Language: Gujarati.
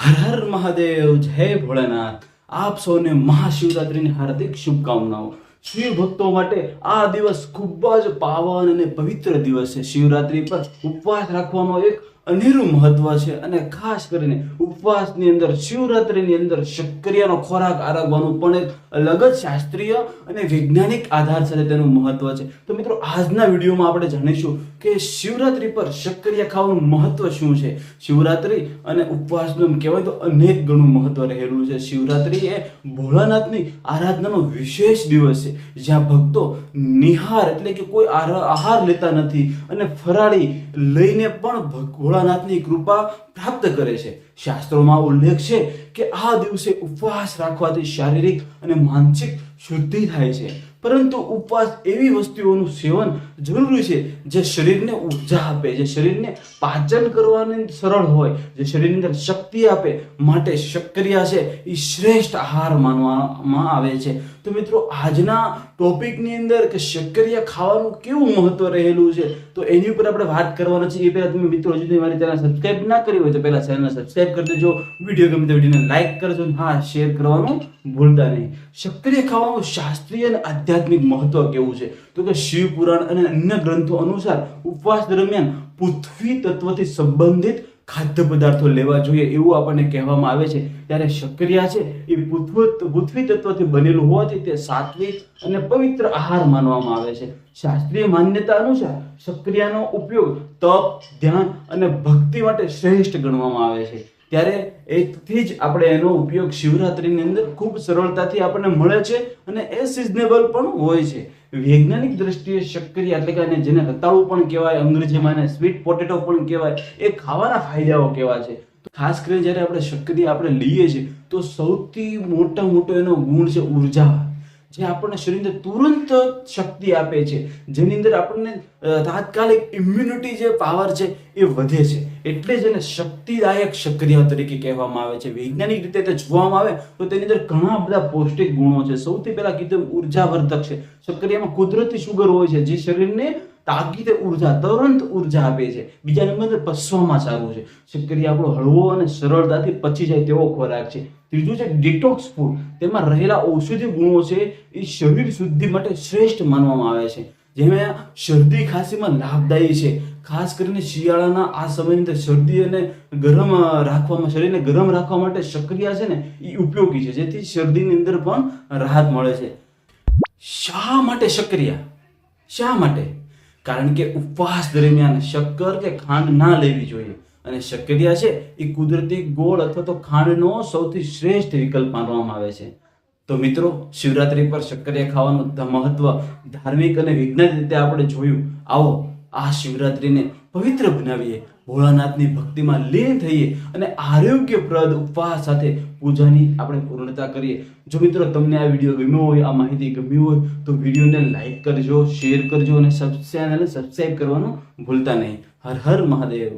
હર હર મહાદેવ, જય ભોળાનાથ. આપ સૌને મહાશિવરાત્રિની હાર્દિક શુભકામનાઓ. શિવ ભક્તો માટે આ દિવસ ખૂબ જ પાવન અને પવિત્ર દિવસ છે. શિવરાત્રિ પર ઉપવાસ રાખવાનો એક અનેરું મહત્વ છે અને ખાસ કરીને ઉપવાસની અંદર, શિવરાત્રિની અંદર શક્કરિયાનો ખોરાક આરગવાનું પણ એક અલગ જ શાસ્ત્રીય અને વૈજ્ઞાનિક આધાર સાથે તેનું મહત્વ છે. તો મિત્રો, આજના વિડીયોમાં આપણે જાણીશું કે શિવરાત્રિ પર શક્કરિયા ખાવાનું મહત્વ શું છે? શિવરાત્રિ અને ઉપવાસનું એમ કહેવાય તો અનેક ગણું મહત્વ રહેલું છે. શિવરાત્રિ એ ભોળાનાથની આરાધનાનો વિશેષ દિવસ છે. જ્યાં ભક્તો નિહાર એટલે કે કોઈ આહાર લેતા નથી અને ફરાળી લઈને પણ ભગ- ભોળાનાથની કૃપા પ્રાપ્ત કરે છે. શાસ્ત્રોમાં ઉલ્લેખ છે કે આ દિવસે ઉપવાસ રાખવાથી શારીરિક અને માનસિક શુદ્ધિ થાય છે. પરંતુ ઉપવાસ એવી વસ્તુઓનું સેવન જરૂરી છે જે શરીરને ઊર્જા આપે, જે શરીરને પાચન કરવાની સરળ હોય, જે શરીરની અંદર શક્તિ આપે, માટે શક્કરિયા છે એ શ્રેષ્ઠ આહાર માનવામાં આવે છે. તો મિત્રો, આજના ટોપિકની અંદર કે શક્કરિયા ખાવાનું કેવું મહત્વ રહેલું છે, તો એની ઉપર આપણે વાત કરવાના છે એ પહેલાં તમે મિત્રો, હજુ મારી ચેનલ સબસ્ક્રાઇબ ના કરી હોય તો પહેલાં ચેનલ સબસ્ક્રાઇબ કરી દેજો. વીડિયો ગમે તો વિડીયોને લાઇક કરજો હા, શેર કરવાનું ભૂલતા નહીં. શક્કરિયા ખાવાનું શાસ્ત્રીય અને આધ્યાત્મિક મહત્વ કેવું છે? તો કે શિવ પુરાણ અને અન્ય ગ્રંથો અનુસાર ઉપવાસ દરમિયાન પૃથ્વી તત્વથી સંબંધિત ખાદ્ય પદાર્થો લેવા જોઈએ એવું આપણને કહેવામાં આવે છે. ત્યારે શક્રિયા છે એ પૃથ્વી પૃથ્વી તત્વથી બનેલું હોવાથી તે સાત્વિક અને પવિત્ર આહાર માનવામાં આવે છે. શાસ્ત્રીય માન્યતા અનુસાર શક્રિયાનો ઉપયોગ તપ, ધ્યાન અને ભક્તિ માટે શ્રેષ્ઠ ગણવામાં આવે છે. ત્યારે એકથી જ આપણે એનો ઉપયોગ શિવરાત્રિની અંદર ખૂબ સરળતાથી આપણને મળે છે અને એ સિઝનેબલ પણ હોય છે. વૈજ્ઞાનિક દ્રષ્ટિએ શક્કરી એટલે કે જેને રતાળું પણ કહેવાય, અંગ્રેજીમાં એને સ્વીટ પોટેટો પણ કહેવાય, એ ખાવાના ફાયદાઓ કેવા છે? ખાસ કરીને જ્યારે આપણે શક્કરી આપણે લઈએ છીએ, તો સૌથી મોટા મોટો એનો ગુણ છે ઊર્જા. જે આપણને શરીરને તુરંત શક્તિ આપે છે, જેની અંદર આપણને તાત્કાલિક ઇમ્યુનિટી જે પાવર છે એ વધે છે. એટલે જ એને શક્તિદાયક સક્રિયા તરીકે કહેવામાં આવે છે. વૈજ્ઞાનિક રીતે તે જોવામાં આવે તો તેની અંદર ઘણા બધા પૌષ્ટિક ગુણો છે. સૌથી પહેલા કીધું ઉર્જાવર્ધક છે. સક્રિયામાં કુદરતી સુગર હોય છે, જે શરીરને તાકીદે ઊર્જા, તુરંત ઊર્જા આપે છે. બીજા નંબર પસવામાં સારું છે. શક્કરી આપણો હળવો અને સરળતાથી પચી જાય તેવો ખોરાક છે. ત્રીજું છે ડિટોક્સ ફૂડ. તેમાં રહેલા ઔષધિ ગુણો છે એ શરીર શુદ્ધિ માટે શ્રેષ્ઠ માનવામાં આવે છે. જેમાં શરદી ખાંસીમાં લાભદાયી છે. ખાસ કરીને શિયાળાના આ સમયની અંદર શરદી અને ગરમ રાખવામાં, શરીરને ગરમ રાખવા માટે સક્રિયા છે ને, એ ઉપયોગી છે. જેથી શરદીની અંદર પણ રાહત મળે છે. શા માટે સક્રિયા? શા માટે? કારણ કે ઉપવાસ દરમિયાન શક્કર કે ખાંડ ના લેવી જોઈએ. અને શક્કરિયા છે, એ કુદરતી ગોળ અથવા તો ખાંડનો સૌથી શ્રેષ્ઠ વિકલ્પ માનવામાં આવે છે. તો મિત્રો, શિવરાત્રી પર શક્કરિયા ખાવાનું મહત્વ ધાર્મિક અને વિજ્ઞાન રીતે આપણે જોયું. આવો આ શિવરાત્રીને પવિત્ર બનાવીએ. ભોળાનાથની ભક્તિમાં લીન થઈએ અને આરોગ્યપ્રદ ઉપવાસ સાથે પૂજાની આપણે પૂર્ણતા કરીએ. જો મિત્રો તમને આ વીડિયો ગમ્યો હોય, આ માહિતી ગમી હોય, તો વિડીયોને લાઇક કરજો, શેર કરજો અને સબ ચેનલને સબસ્ક્રાઈબ કરવાનું ભૂલતા નહીં. હર હર મહાદેવ.